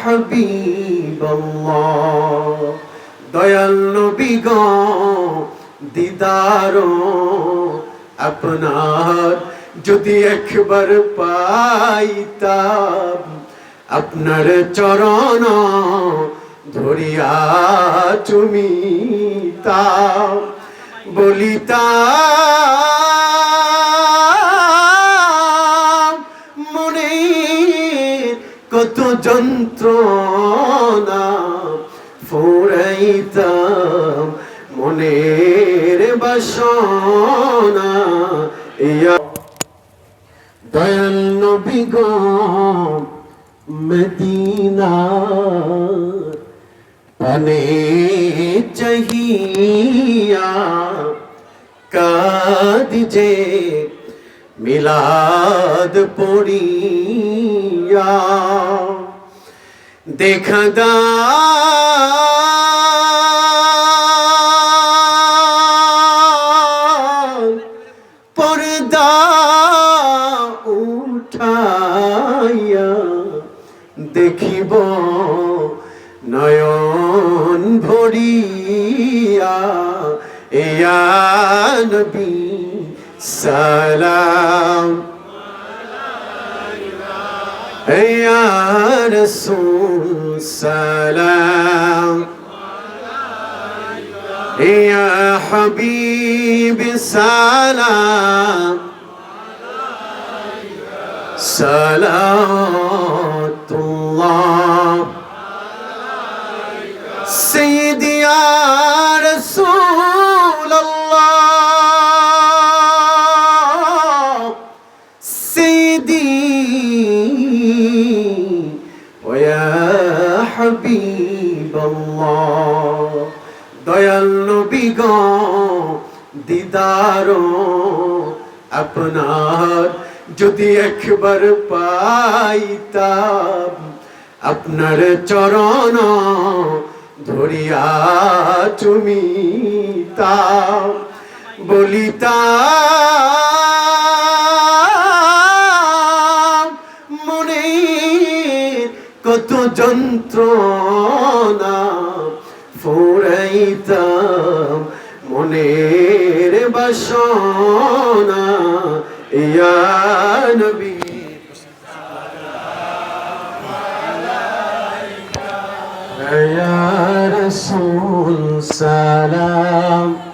হাবিবাল্লাহ। দয়াল নবী গ দিদারো আপনার যদি একবার পাইতাম আপনার চরণ ধরিয়া চুমিতা বলিতা যন্ত্রণা ফুরাইতাম মনের বাসনা। ইয়া দয়াল নবী গো মদিনা পানে চাহিয়া কাদিজে মিলাদ পড়িয়া। দেখা পর্দা উঠাইয়া দেখিব নয়ন ভরিয়া ইয়া নবী সালাম। يا رسول السلام. يا حبيبي سلام سلام. নবী গো, দিদার, আপনার যদি একবার পাইতাম, আপনার চরণ ধরিয়া তুমি তা বলিতাম, মনে কত যন্ত্রণা ফুরাইতাম মনের বাসনা। ইয়া নবী। ইয়া রাসূল সালাম।